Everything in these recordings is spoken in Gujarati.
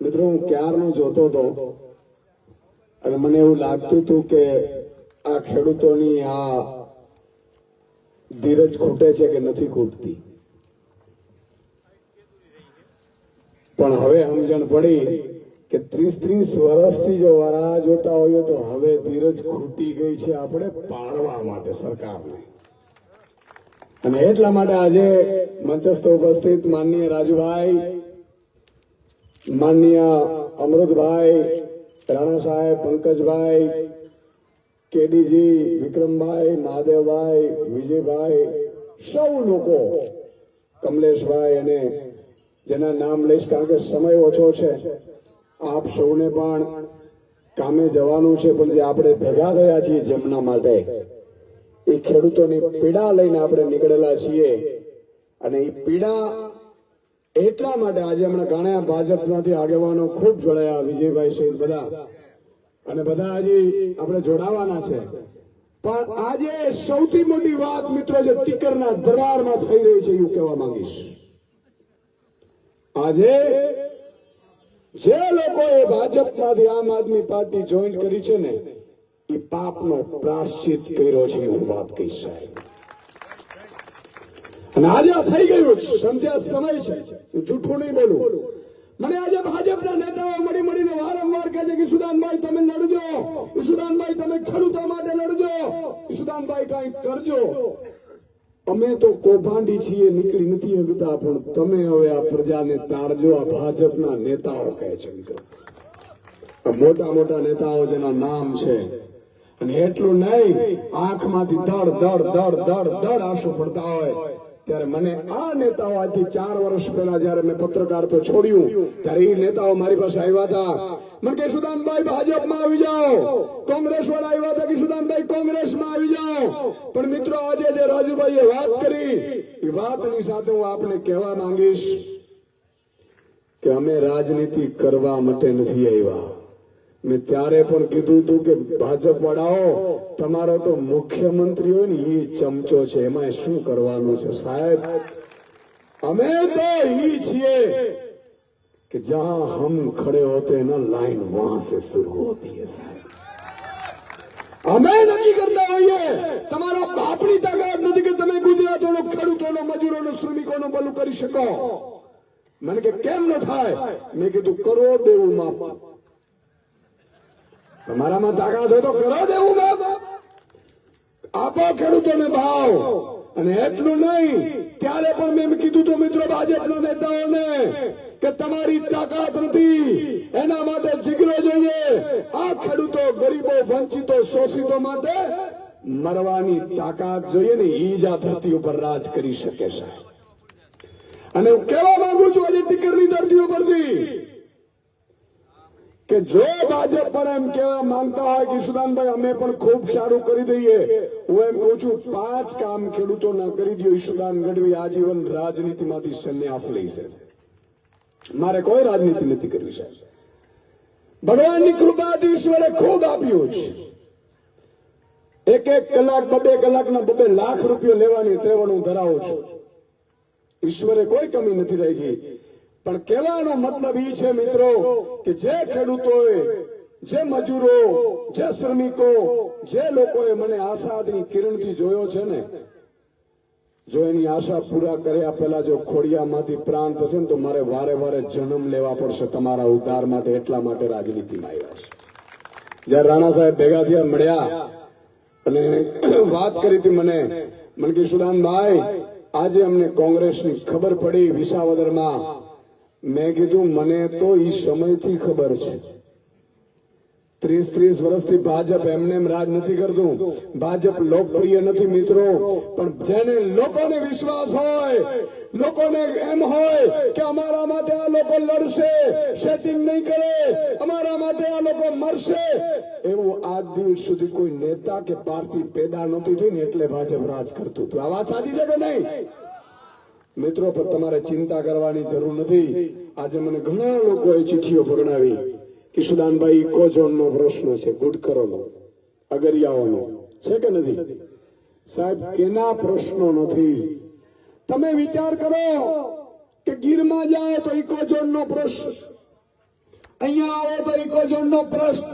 મિત્રો, હું ક્યારનો જોતો હતો અને મને એવું લાગતું હતું કે આ ખેડૂતોની આ ધીરજ ખૂટે છે કે નથી ખૂટતી. પણ હવે સમજણ પડી કે ત્રીસ ત્રીસ વર્ષથી જો વરાહ જોતા હોઈએ તો હવે ધીરજ ખૂટી ગઈ છે આપણે પાડવા માટે સરકારને. અને એટલા માટે આજે મંચસ્થ ઉપસ્થિત માનનીય રાજુભાઈ, માનનીય અમૃતભાઈ, રાણા સાહેબ, પંકજભાઈ, કેડીજી, વિક્રમભાઈ, મહાદેવભાઈ, વિજયભાઈ, સૌ લોકો, કમલેશભાઈ અને જેના નામ લઈશ કારણ કે સમય ઓછો છે, આપ સૌને પણ કામે જવાનું છે, પણ જે આપણે ભેગા થયા છીએ જેમના માટે. એ ખેડૂતોની પીડા લઈને આપણે નીકળેલા છીએ. અને એ પીડા એટલા માટે આજે હમણાં ઘણા ભાજપમાંથી આગેવાનો ખૂબ જોડાયા, વિજયભાઈ સહિત બધા. અને બધા હજી આપણે જોડાવાના છે. પણ આજે સૌથી મોટી વાત મિત્રો જે ટીકરના દરબારમાં થઈ રહી છે, એવું કહેવા માંગીશ. આજે જે લોકોએ ભાજપમાંથી આમ આદમી પાર્ટી જોઈન કરી છે ને એ પાપનો પ્રાશ્ચિત કર્યો છે હું વાત સાહેબ અને આજે થઈ ગયું. સંધ્યા સમય છે. જૂઠું નહીં બોલું. મને આજે ભાજપના નેતાઓ મળી મળીને વારંવાર કહે છે કે સુદાનભાઈ તમે લડજો. સુદાનભાઈ તમે ખેડૂતો માટે લડજો. સુદાનભાઈ કઈ કરજો. અમે તો કૌભાંડી છીએ, નીકળી નથી હગતા પણ તમે હવે આ પ્રજાને તારજો આ ભાજપના નેતાઓ કહે છે મોટા મોટા નેતાઓ જેના નામ છે અને એટલું નહીં, આંખમાંથી ધડ ધડ ધડ ધડ ધડ આંસુ પડતા હોય. ત્યારે મને આ નેતાઓ આજથી ચાર વર્ષ પહેલા જયારે મેં પત્રકાર તો છોડ્યું, ત્યારે એ નેતાઓ મારી પાસે આવ્યા હતા. મને કે સુદાનભાઈ, ભાજપમાં આવી જાઓ. કોંગ્રેસ વાળા આવ્યા હતા કે, સુદાનભાઈ, કોંગ્રેસમાં આવી જાઓ. પણ મિત્રો, આજે જે રાજુભાઈએ વાત કરી, એ વાતની સાથે હું આપને કહેવા માંગીશ કે અમે રાજનીતિ કરવા માટે નથી આવ્યા. મેં ત્યારે પણ કીધું હતું કે ભાજપ વડાઓ તમારો તો મુખ્યમંત્રી હોય ને એ ચમચો છે એમાં શું કરવાનું છે? સાહેબ, અમે તો છીએ કે જ્યાં હમ ખડે હોતે ના લાઈન વહાં સે શરૂ હોતી હે સાહેબ. અમે નથી કરતા હોઈએ. તમારા બાપની તાકાત નથી કે તમે ગુજરાતોનો ખેડૂતોનો, મજૂરોનો, શ્રમિકોનો ભલું કરી શકો. મને કે કેમ ન થાય? મેં કીધું, કરો દેવું માપ તમારામાં તાકાત હોય તો કરો દેવું માપ આપો ખેડૂતોને ભાવ. અને એટલું નહીં, ત્યારે પણ મેં કીધું તો મિત્રો ભાજપના નેતાઓને કે તમારી તાકાત નથી. એના માટે જીગરો જોઈએ. આ ખેડૂતો ગરીબો, વંચિતો, શોષિતો માટે મરવાની તાકાત જોઈએ ને ઈ જ આ ધરતી ઉપર રાજ કરી શકે છે અને હું કહેવા માંગુ છું આજે ટીકરની ધરતી ઉપરથી કે જો ભાજપ પણ એમ કહેવા માંગતા હોય કે ઈશુદાનભાઈ અમે પણ ખૂબ સારું કરી દઈએ. હું એમ કહું છું, પાંચ કામ ખેડૂતોના કરી દો ઈશુદાન ગઢવી આજીવન રાજનીતિમાંથી સંન્યાસ લઈ છે. મારે કોઈ રાજનીતિ નથી કરવી, સાહેબ. ભગવાનની કૃપાથી ઈશ્વરે ખૂબ આપ્યું છે. એક એક કલાક બબે કલાકના બબે લાખ રૂપિયો લેવાની ત્રેવણ હું ધરાવું છું. ઈશ્વરે કોઈ કમી નથી રાખી. પણ કહેવાનો મતલબ એ છે, મિત્રો, કે જે ખેડૂતોએ, જે મજૂરો, જે શ્રમિકો, જે લોકોએ મને આશાદની કિરણથી જોયો છે ને, જો એની આશા પૂરા કર્યા પહેલા જો ખોડિયામાંથી પ્રાણ થશે ને, તો મારે વારે વારે જન્મ લેવા પડશે તમારા ઉદ્ધાર માટે, એટલા માટે રાજનીતિમાં આવ્યા છે. જયારે રાણા સાહેબ ભેગા થયા, મળ્યા, અને વાત કરી હતી મને મને કે, સુદાનભાઈ, આજે અમને કોંગ્રેસની ખબર પડી વિસાવદરમાં મેં કીધું, મને તો ઈ સમયથી ખબર છે. ત્રીસ ત્રીસ વર્ષથી ભાજપ એમને એમ રાજ નથી કરતું. ભાજપ લોકપ્રિય નથી મિત્રો, પણ જેને લોકોને વિશ્વાસ હોય, લોકોને એમ હોય કે અમારા માટે આ લોકો લડશે, સેટિંગ નહીં કરે, અમારા માટે આ લોકો મરશે, એવું આજ દિવસ સુધી કોઈ નેતા કે પાર્ટી પેદા નહોતી થઈ ને એટલે ભાજપ રાજ કરતું હતું. આ વાત સાચી છે કે નહીં? મિત્રો પર તમારે ચિંતા કરવાની જરૂર નથી. આજે મને ઘણા લોકોએ ચિઠ્ઠીઓ પગડાવી કિશુદાનભાઈ ઇકોઝોનનો પ્રશ્ન છે. ગુડકરોનો અગરિયાઓનો. છે કે નથી? સાહેબ, કેના પ્રશ્નો નથી? તમે વિચાર કરો કે ગીરમાં જાઓ તો ઇકોઝોન નો પ્રશ્ન. અહીંયા આવો તો ઇકોઝોન નો પ્રશ્ન.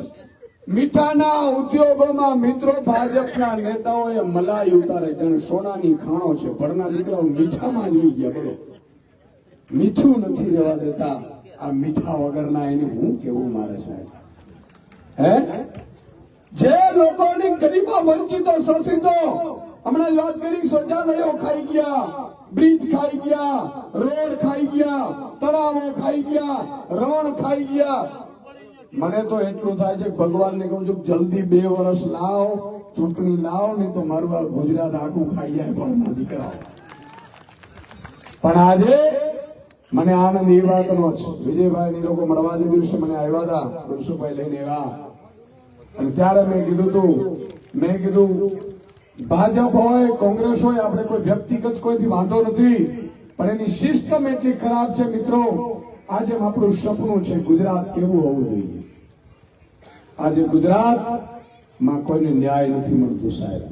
મીઠાના ઉદ્યોગોમાં મિત્રો ભાજપના નેતાઓએ મલાઈ ઉતારે. જાણે સોનાની ખાણો છે. ભરના દીકરાઓ મીઠામાં જોઈ ગયા. બોલો. મીઠું નથી રહેવા દેતા. આ મીઠા વગરના એને હું કેવું મારે સાહેબ? હે? જે લોકોની ગરીબો વંચિતો શોષિતો હમણાં વાત કરી શૌચાલયો ખાઈ ગયા, બ્રિજ ખાઈ ગયા, રોડ ખાઈ ગયા, તળાવો ખાઈ ગયા, રણ ખાઈ ગયા મને તો એટલું થાય છે, ભગવાનને કહું છું, જલ્દી બે વર્ષ લાવ, ચૂંટણી લાવ, નહીં તો મારું ગુજરાત આખું ખાઈ જાય પણ દીકરા પણ આજે મને આનંદ એ વાતનો છે વિજયભાઈ ની લોકો મળવા જે દિવસે મને આવ્યા હતા મનસુખભાઈ લઈને એવા. અને ત્યારે મેં કીધું તું, મેં કીધું, ભાજપ હોય, કોંગ્રેસ હોય, આપણે કોઈ વ્યક્તિગત કોઈથી વાંધો નથી, પણ એની સિસ્ટમ એટલી ખરાબ છે મિત્રો આજે આપણું સપનું છે ગુજરાત કેવું હોવું જોઈએ. આજે ગુજરાતમાં કોઈને ન્યાય નથી મળતું સાહેબ.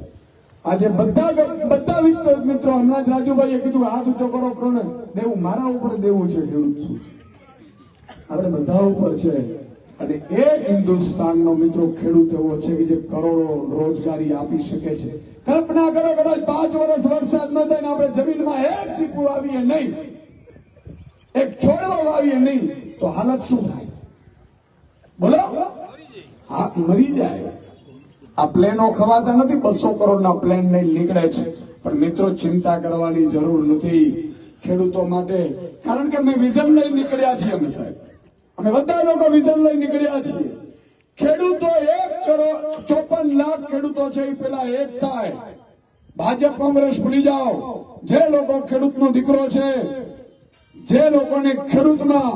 આજે બધા બધા મિત્રો, હમણાં જ રાજુભાઈએ કીધું, હાથ ઊંચો કરો, કોને? દેવું મારા ઉપર દેવું છે, ખેડૂત છું. આપણે બધા ઉપર છે. અને એક હિન્દુસ્તાનનો મિત્રો ખેડૂત એવો છે કે જે કરોડો રોજગારી આપી શકે છે. કલ્પના કરો, કદાચ પાંચ વર્ષ વરસાદ ન થાય આપણે જમીનમાં એક ટીપું આવીએ નહીં. એક છોડવા વાવીએ નહીં, તો હાલત શું થાય? બોલો? હા, મરી જાય. આ પ્લેનો ખવાતા નથી, બસો કરોડના પ્લેન નહીં નીકળે છે. પણ મિત્રો, ચિંતા કરવાની જરૂર નથી. ખેડૂતો માટે, કારણ કે અમે વિઝન લઈ નીકળ્યા છીએ અમે સાહેબ. અમે બધા લોકો વિઝન લઈ નીકળ્યા છીએ. ખેડૂતો એક કરોડ ચોપન લાખ ખેડૂતો છે, એ પેલા એક થાય. ભાજપ, કોંગ્રેસ, ભૂલી જાઓ. જે લોકો ખેડૂતનો દીકરો છે જે લોકોને ખેડૂતમાં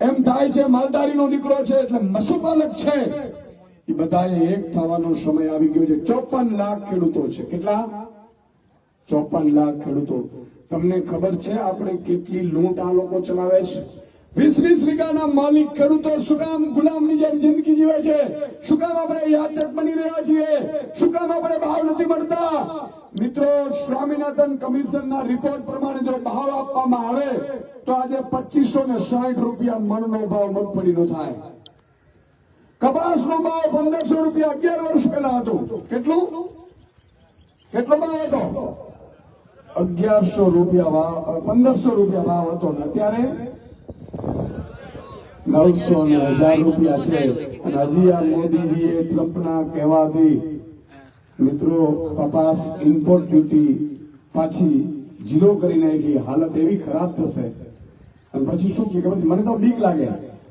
એમ થાય છે, માલધારીનો દીકરો છે, એટલે મસુપાલક છે, એ બધાએ એક થવાનો સમય આવી ગયો છે. ચોપન લાખ ખેડૂતો છે. કેટલા? ચોપન લાખ ખેડૂતો. તમને ખબર છે આપણે કેટલી લૂંટ આ લોકો ચલાવે છે? વીસ માલિક ખેડૂતો શું ગુલામની જેમ જિંદગી જીવે છે? શું આપણે યાચક બની રહ્યા છીએ? શું આપણે ભાવ નથી મળતા? મિત્રો, સ્વામિનાથન કમિશનના રિપોર્ટ પ્રમાણે જો ભાવ આપવામાં આવે, તો આજે પચીસો ને સાઠ રૂપિયા મણનો ભાવ મગફળીનો થાય. કપાસનો ભાવ પંદરસો રૂપિયા અગિયાર વર્ષ પહેલા હતો. કેટલું? કેટલો ભાવ હતો? અગિયારસો રૂપિયા ભાવ પંદરસો રૂપિયા ભાવ હતો ને અત્યારે નવસો ને હજાર રૂપિયા છે. અને હજી આ મોદીજીએ ટ્રમ્પના કહેવાથી મિત્રો કપાસ ઇમ્પોર્ટ ડ્યુટી પાછી ઝીરો કરી નાખી. હાલત એવી ખરાબ થશે. અને પછી શું કે મને તો બીક લાગે.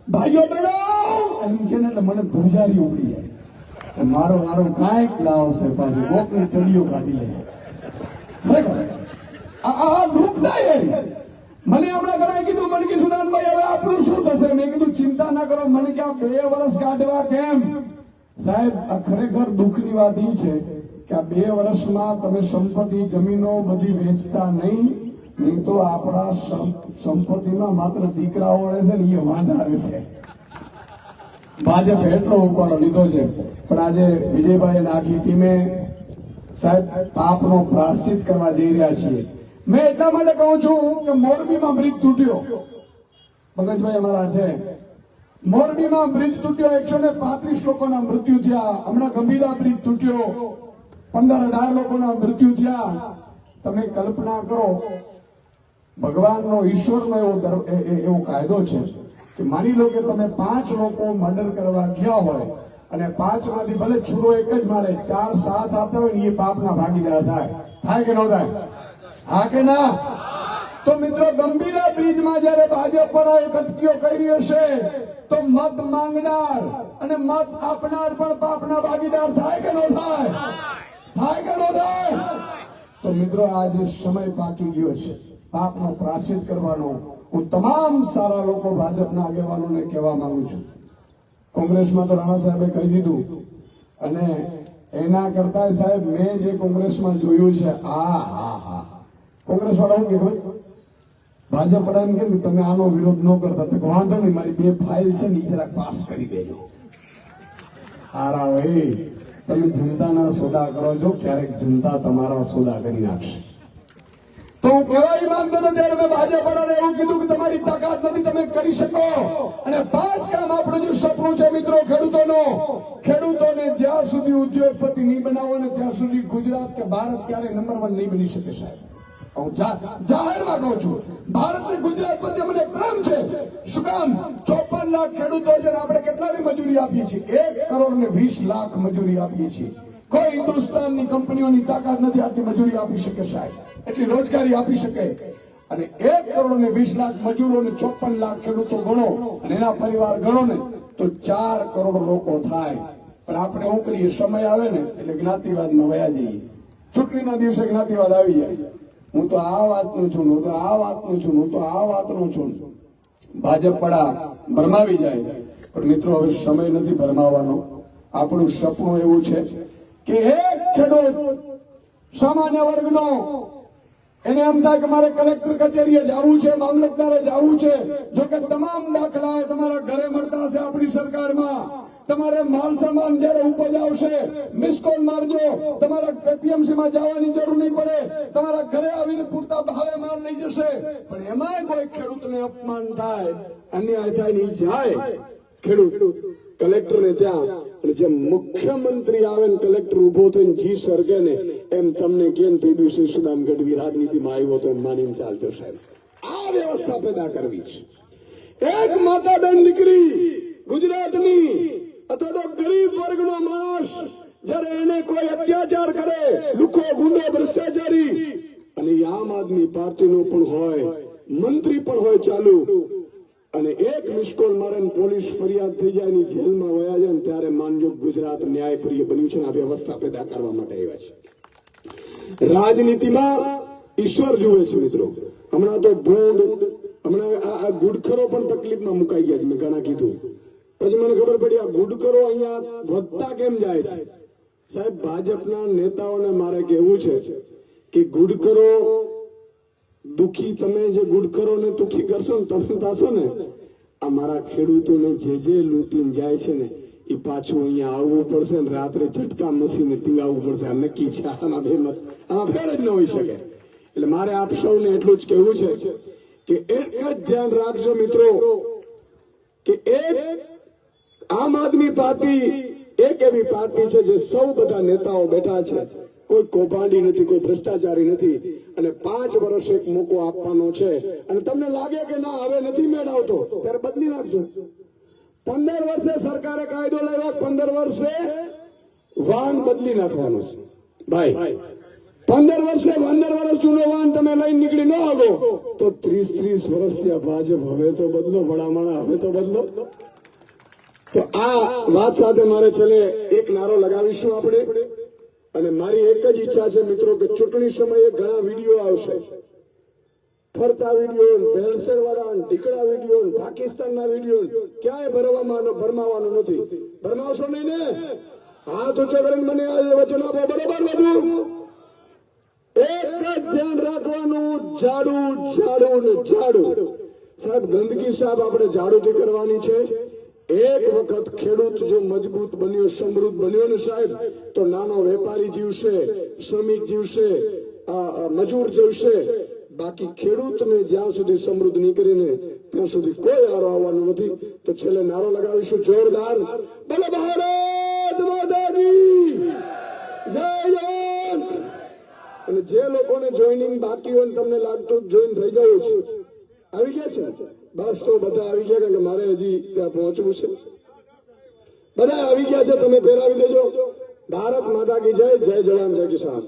ભાઈઓ બહેનો, એમ કે એટલે મને ધ્રુજારી ઉપડી જાય. મારો મારો કાંઈક લાવશે પાછું કોકની ચડીઓ કાઢી લે. ખરેખર? આ આ- આ દુઃખ થાય એ. મને હમણાં ઘણા કીધું, મને કીધું સુદાનભાઈ હવે આપણું શું થશે? મેં કીધું, ચિંતા ના કરો, મને કે બે વર્ષ કાઢવા કેમ? સાહેબ ખરેખર દુઃખની વાત એ છે કે આ બે વર્ષમાં તમે સંપત્તિ, જમીનો બધી વેચતા નહીં નહીં તો આપણા સંપત્તિમાં માત્ર દીકરાઓ રહેશે ને એ વાંધા રહેશે ભાજપે એટલો ઉપાડો લીધો છે. પણ આજે વિજયભાઈ આખી ટીમે સાહેબ પાપનો પ્રાશ્ચિત કરવા જઈ રહ્યા છીએ. મેં એટલા માટે કહું છું કે મોરબીમાં બ્રિજ તૂટ્યો. મગજભાઈ અમારા છે. મોરબીમાં બ્રિજ તૂટ્યો, એકસો ને પાંત્રીસ લોકોના મૃત્યુ થયા. હમણાં ગંભીરા બ્રિજ તૂટ્યો. પંદર અઢાર લોકોના મૃત્યુ થયા. તમે કલ્પના કરો, ભગવાનનો ઈશ્વરનો એવો એવો કાયદો છે કે માની લો કે તમે પાંચ લોકો મર્ડર કરવા ગયા હોય અને પાંચમાંથી ભલે છૂરો એક જ મારે, ચાર સાત આપતા હોય ને એ પાપના ભાગીદાર થાય. થાય કે ન થાય? હા કે ના? તો મિત્રો ગંભીરા બ્રિજમાં જયારે ભાજપ પર કટકીઓ કરી હશે, તો મત માંગનાર અને મત આપનાર પણ પાપના ભાગીદાર થાય કે ન થાય? થાય કે ન થાય? તો મિત્રો આજે સમય પાકી ગયો છે, પાપનો પ્રાશ્ચિત કરવાનો હું તમામ સારા લોકો ભાજપના આગેવાનોને કહેવા માંગુ છું. કોંગ્રેસમાં તો રાણા સાહેબે કહી દીધું, અને એના કરતા સાહેબ મેં જે કોંગ્રેસમાં જોયું છે, આ હા હા કોંગ્રેસ વાળા શું કે ભાઈ ભાજપ વાળા એમ કે તમે આનો વિરોધ ન કરતા? તો વાંધો નહીં, મારી બે ફાઇલ છે ને જરાક પાસ કરી દેજો. હારા ભાઈ તમે જનતાના સોદા કરો છો, ક્યારેક જનતા તમારા સોદા કરી નાખશે. તો હું કહેવાની માંગતો હતો ત્યારે મેં ભાજપ વાળાને એવું કીધું કે તમારી તાકાત નથી, તમે કરી શકો. અને પાંચ કામ આપણું જે સપનું છે, મિત્રો, ખેડૂતોનો. ખેડૂતોને જ્યાં સુધી ઉદ્યોગપતિ નહીં બનાવો ને ત્યાં સુધી ગુજરાત કે ભારત ક્યારે નંબર વન નહીં બની શકે, સાહેબ. જાહેરમાં કહું છું, ભારતની ગુજરાત પ્રત્યે મને પ્રેમ છે. શું કામ? ચોપન લાખ ખેડૂતો છે આપણે કેટલાની મજૂરી આપીએ છીએ? એક કરોડ ને વીસ લાખ મજૂરી આપીએ છીએ. કોઈ હિન્દુસ્તાનની કંપનીઓની તાકાત નથી આટલી મજૂરી આપી શકે સાહેબ. એટલી રોજગારી આપી શકે. અને એક કરોડ ને વીસ લાખ મજૂરો ને ચોપન લાખ ખેડૂતો ગણો અને એના પરિવાર ગણો ને, તો ચાર કરોડ લોકો થાય. પણ આપણે શું કરીએ, સમય આવે ને, એટલે જ્ઞાતિવાદમાં વયા જઈએ. ચૂંટણીના દિવસે જ્ઞાતિવાદ આવી જાય. હું તો આ વાતનું છું, હું તો આ વાતનું છું, હું તો આ વાતનું છું. ભાજપ પડા ભરમાવી જાય, પણ મિત્રો, હવે સમય નથી ભરમાવાનો. આપણું સપનું એવું છે કે એક ખેડૂત સામાન્ય વર્ગનો, એને એમ થાય કે મારે કલેક્ટર કચેરીએ જવું છે, મામલતદારે જવું છે, જો કે તમામ દાખલા તમારા ઘરે મળતા હશે આપણી સરકારમાં. તમારે માલ સામાન જયારે ઉપજ આવશે મિસ મારજો. તમારા એપીએમસી માં જવાની જરૂર નહીં પડે. તમારા ઘરે આવીને પૂરતા ભાવે માલ લઈ જશે. પણ એમાંય કોઈ ખેડૂતને અપમાન થાય, અન્યાય થાય નહીં જાય. ખેડૂત કલેક્ટર ને ત્યાં, અને જેમ મુખ્યમંત્રી આવે ને કલેક્ટર ઊભો થઈને જી સરગે ને, એમ તમને કેમ તે દિવસે સુદામ ગઢવી રાજનીતિમાં આવ્યો તો માની ચાલજો સાહેબ. આ વ્યવસ્થા પેદા કરવી છે. એક માતા બેન દીકરી ગુજરાતની અથવા તો ગરીબ વર્ગનો માણસ જ્યારે એને કોઈ અત્યાચાર કરે લુકો ગુંડો ભ્રષ્ટાચારી, અને આમ આદમી પાર્ટીનો પણ હોય, મંત્રી પણ હોય ચાલુ, અને એક મિસકોલ મારે પોલીસ ફરિયાદ થઈ જાય ની જેલમાં વયા જાય ત્યારે માનજો ગુજરાત ન્યાયપ્રિય બન્યું છે આ વ્યવસ્થા પેદા કરવા માટે આવ્યા છે. રાજનીતિમાં ઈશ્વર જુએ છે મિત્રો. હમણાં તો ભૂંડ, હમણાં આ ગુડખરો પણ તકલીફમાં મુકાઈ ગયા મેં ઘણા કીધું. પછી મને ખબર પડી, આ ગુડકરો અહીંયા વધતા કેમ જાય છે? સાહેબ, ભાજપના નેતાઓને મારે કહેવું છે કે ગુડકરો દુખી તમે જે ગુડકરો ને દુખી કરશો ને તમે થશો ને, આ મારા ખેડૂતોને જે જે લૂંટીને જાય છે ને, એ પાછું અહીંયા આવવું પડશે ને રાત્રે ઝટકા મસીને ટીંગાવવું પડશે. આ નક્કી છે, આમાં બે મત, આમાં ફેર જ ન હોઈ શકે. એટલે મારે આપ સૌને એટલું જ કહેવું છે કે એક જ ધ્યાન રાખજો મિત્રો, કે એક આમ આદમી પાર્ટી એક એવી પાર્ટી છે જે સૌ બધા નેતાઓ બેઠા છે. કોઈ કૌભાંડી નથી, કોઈ ભ્રષ્ટાચારી નથી. અને પાંચ વર્ષ એક મોકો આપવાનો છે. અને તમને લાગે કે ના, હવે નથી મેળવતો, ત્યારે બદલી નાખજો. પંદર વર્ષે સરકારે કાયદો લેવા પંદર વર્ષે વાહન બદલી નાખવાનું છે. ભાઈ, પંદર વર્ષે પંદર વર્ષ જૂનો વાહન તમે લઈને નીકળી ન આવો, તો ત્રીસ ત્રીસ વર્ષથી આ ભાજપ, હવે તો બદલો, ભલામણા, હવે તો બદલો. તો આ વાત સાથે મારે છેલ્લે એક નારો લગાવીશું આપણે. અને મારી એક જ ઈચ્છા છે મિત્રો કે ચૂંટણી સમયે ઘણા વીડિયો આવશે. ફરતા વીડિયો ભેળસેળ વાળા ઢીકડા વીડિયો, પાકિસ્તાનના વીડિયો, ક્યાંય ભરવામાં ભરમાવાનું નથી. ભરમાવશો નહીં ને? હાથ ઊંચો કરીને મને વચન આપો, બરોબર બધું એક જ ધ્યાન રાખવાનું ઝાડુ ઝાડુ ને ઝાડુ સાહેબ, ગંદકી સાહેબ, આપણે ઝાડુથી કરવાની છે. એક વખત ખેડૂત જો મજબૂત બન્યો, સમૃદ્ધ બન્યો ને સાહેબ, તો નાનો વેપારી જીવશે, શ્રમિક જીવશે મજૂર જીવશે. બાકી ખેડૂતને જ્યાં સુધી સમૃદ્ધ નહીં કરીને ત્યાં સુધી કોઈ આરો આવવાનો નથી. તો છેલ્લે નારો લગાવીશું. જોરદાર. બોલો ભારત માતાજી. જય જવાન. અને જે લોકોને જોઈનિંગ બાકી હોય તમને લાગતું જોઈન થઈ જવું છે. આવી ગયા છે? બસ તો બધા આવી ગયા કે મારે હજી ત્યાં પહોંચવું છે. બધા આવી ગયા છે, તમે ફેરાવી દેજો. ભારત માતા કી જય જય જવાન, જય કિસાન.